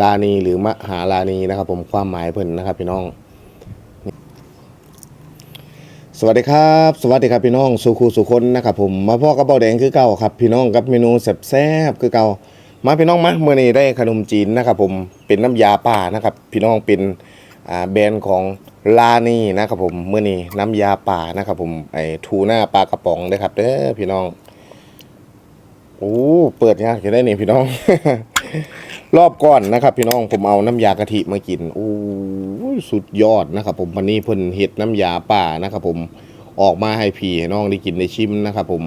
ลานีหรือมหาลานีนะครับ ผมความหมายเพิ่นนะครับพี่น้อง สวัสดีครับ สวัสดีครับพี่น้องสุขูสุคนนะครับผมมาพ่อกับเบาแดงคือเก่าครับ พี่น้องกับเมนูแซ่บๆคือเก่ามาพี่น้องมาเมื่อนี้ได้ขนมจีนนะครับ ผมเป็นน้ำยาป่านะครับ พี่น้องเป็นแบรนด์ของลานีนะครับผมเมื่อนี้น้ำยาป่านะครับ ผมไอ้ทูน่าปลากระป๋องเด้อครับเด้อพี่น้องโอ้เปิดยากจะได้นี่พี่น้อง รอบก่อนนะครับ พี่น้องผมเอาน้ำยากะทิมากินโอ้สุดยอดนะครับ ผมวันนี้เพิ่นเฮ็ดน้ำยาป่านะครับ ผมออกมาให้พี่ให้น้องได้กินได้ชิมนะครับ ผม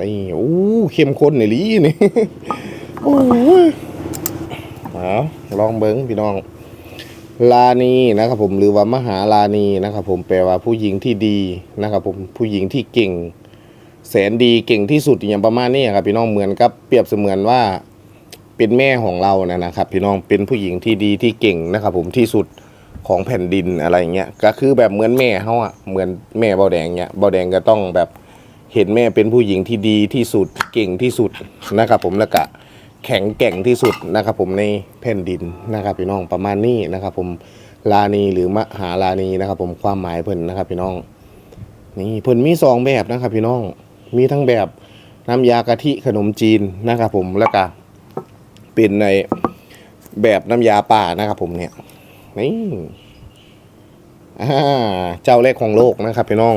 นี่โอ้เข้มข้นในลีนี่โอ้ยเอาลองเบิ้งพี่น้อง ลานีนะครับ ผมหรือว่ามหาลานีนะครับ ผมแปลว่าผู้หญิงที่ดีนะครับ ผมผู้หญิงที่เก่ง แสนดีเก่งที่สุดอย่างประมาณนี้ครับ พี่น้องเหมือนกับเปรียบเสมือนว่า เป็นแม่ของเรานะนะครับ พี่น้องเป็นผู้หญิงที่ดีที่เก่งนะครับ ผมที่สุดของแผ่นดินอะไรเงี้ยก็คือแบบเหมือนแม่เขาอะเหมือนแม่เบาแดงเงี้ยเบาแดงก็ต้องแบบเห็นแม่เป็นผู้หญิงที่ดีที่สุดเก่งที่สุดนะครับ ผมแล้วก็แข็งแกร่งที่สุดนะครับ ผมในแผ่นดินนะครับ พี่น้องประมาณนี้นะครับ ผมลานีหรือมหาลานีนะครับ ผมความหมายเพิ่นนะครับ พี่น้องนี่เพิ่นมีสองแบบนะครับ พี่น้องมีทั้งแบบน้ำยากะทิขนมจีนนะครับ ผมแล้วก็ เป็นในแบบน้ำยาป่านะครับ ผมเนี่ยนี่เจ้าแรกของโลกนะครับ พี่น้อง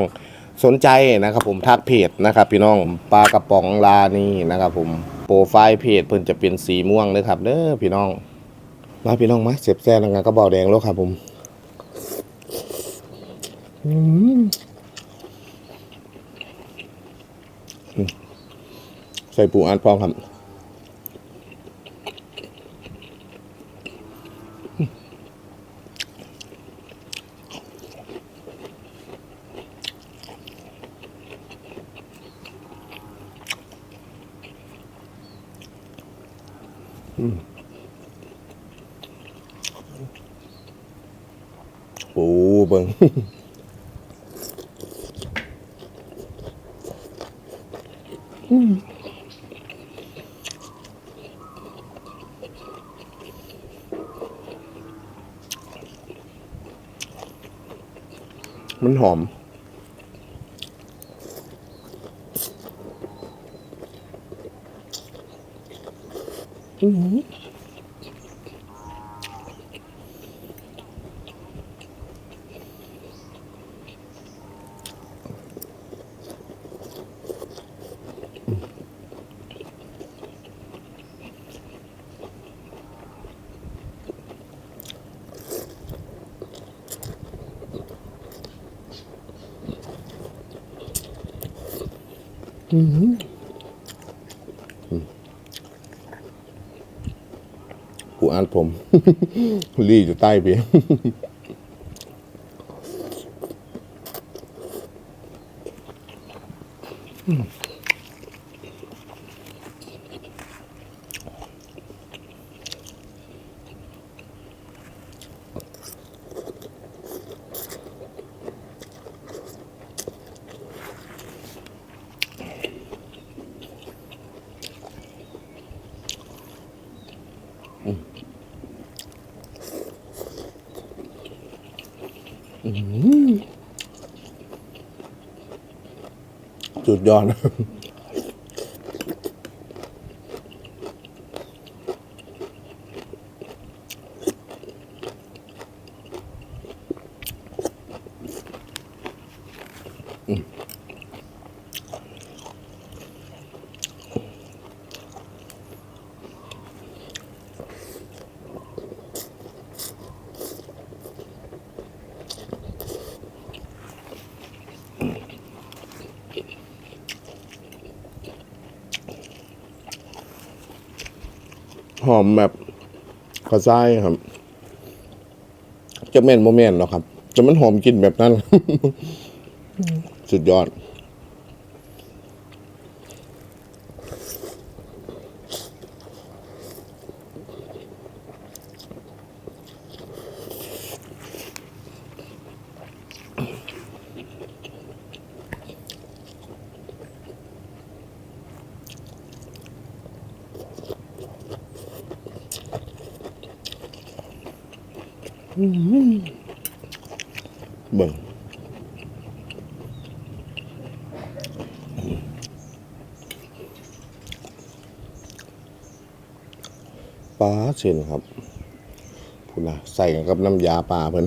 สนใจนะครับ ผมทักเพจนะครับ พี่น้องปลากระป๋องลานี่นะครับ ผมโปรไฟล์เพจเพิ่นจะเป็นสีม่วงเลยครับเด้อพี่น้อง มาพี่น้องมาเสียบแซ่บงานก็เบาแดงแล้วครับผมใส่ปูอัดพร้อมครับ โอ้เบิงมันหอม อืม ผู้อ่านผมลี่อยู่ใต้เพียง สุดยอด หอมแบบกระซ้ายครับ จะแม่นโมแม่นหรอครับ จะมันหอมกลินแบบนั้น สุดยอด เบิ่งปลาเช่นครับพูดนะใส่กับน้ำยาปลาเพิ่น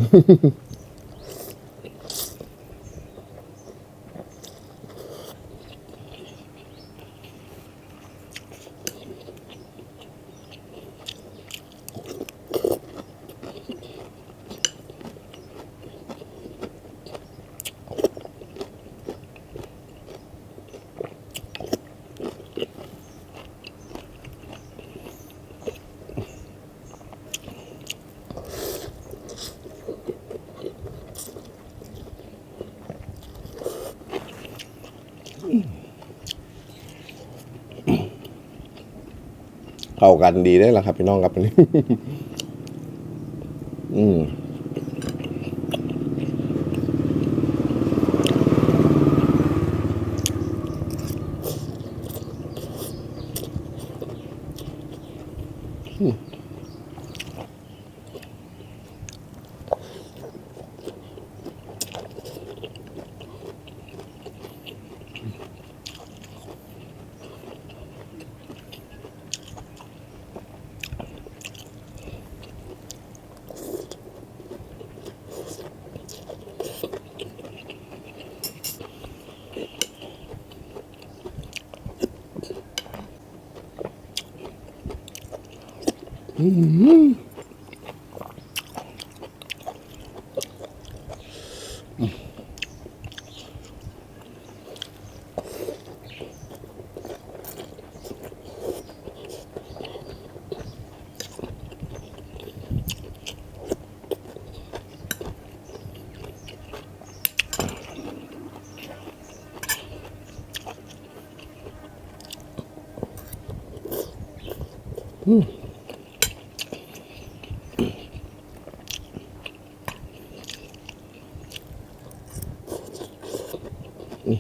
เข้ากันดีได้ละครับพี่น้องครับอันนี้ Mm.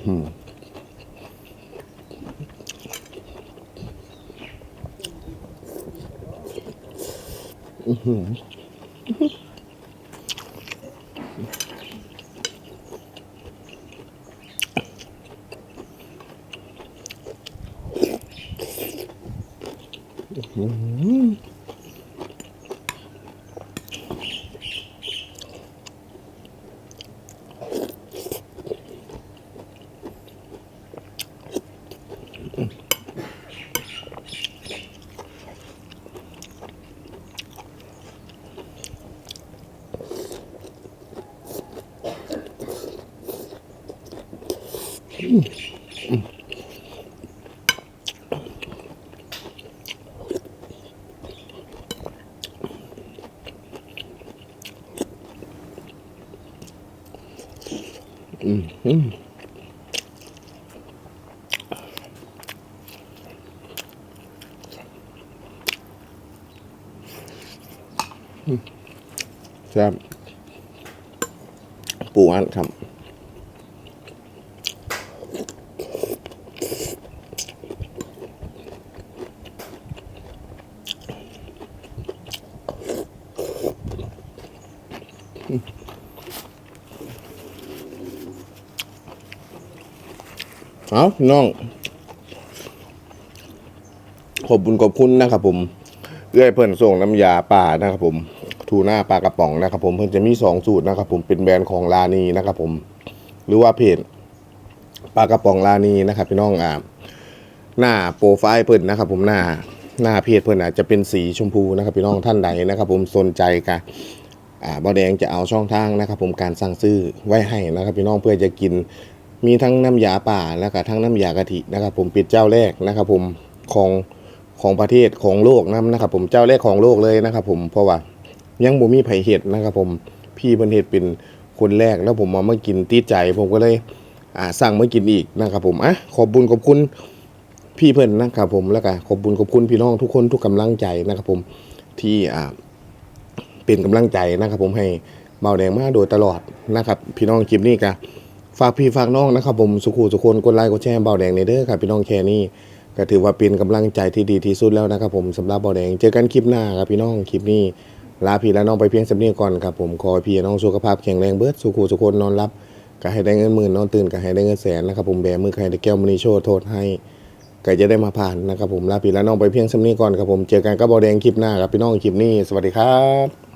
อือหืออือ แซ่บปูอันครับ เอาน้อง ขอบคุณขอบคุณนะครับผมเอื้อยเพิ่นส่งน้ำยาป่านะครับผมทูน่าปลากระป๋องนะครับผมเพิ่นจะมีสองสูตรนะครับผมเป็นแบรนด์ของลานีนะครับผม หรือว่าเพจปลากระป๋องลานีนะครับพี่น้องอ่าหน้าโปรไฟล์เพิ่นนะครับผมหน้าหน้าเพจเพิ่นอาจจะเป็นสีชมพูนะครับพี่น้องท่านใดนะครับผมสนใจกะ อ่าบอแดงจะเอาช่องทางนะครับผมการสั่งซื้อไว้ให้นะครับพี่น้องเพื่อจะกินมีทั้งน้ำยาป่าแล้วก็ทั้งน้ำยากะทินะครับผมเป็นเจ้าแรกนะครับผมของของประเทศของโลกนํนะครับผมเจ้าแรกของโลกเลยนะครับผมเพราะว่ายังบ่มีไผเห็ดนะครับผมพี่เพิ่นเฮ็ดเป็นคนแรกแล้วผมมาเมากินติดใจผมก็เลยอ่าสั่งมากินอีกนะครับผมอะขอบบุญขอบคุณพี่เพิ่นนะครับผมแล้วก็ขอบบุญขอบคุณพี่น้องทุกคนทุกกำลังใจนะครับผมที่อ่า เป็นกำลังใจนะครับผมให้เบาแดงมาโดยตลอดนะครับพี่น้องคลิปนี้ก็ฝากพี่ฝากน้องนะครับผมสุขุสุคนกดไลค์กดแชร์เบาแดงในเด้อครับพี่น้องแค่นี้ก็ถือว่าเป็นกำลังใจที่ดีที่สุดแล้วนะครับผมสำหรับเบาแดงเจอกันคลิปหน้าครับพี่น้องคลิปนี้ลาพี่และน้องไปเพียงสำเนียก่อนครับผมขอให้พี่น้องสุขภาพแข็งแรงเบิดสุขสุขคนนอนรับก็ให้ได้เงินหมื่นนอนตื่นก็ให้ได้เงินแสนนะครับผมแบมือใครได้แก้วมณีโชว์โทษให้ก็จะได้มาผ่านนะครับผมลาพี่และน้องไปเพียงสำเนียก่อนครับผมเจอกันกับบอแดงคลิปหน้าครับพี่น้องคลิปนี้ สวัสดีครับ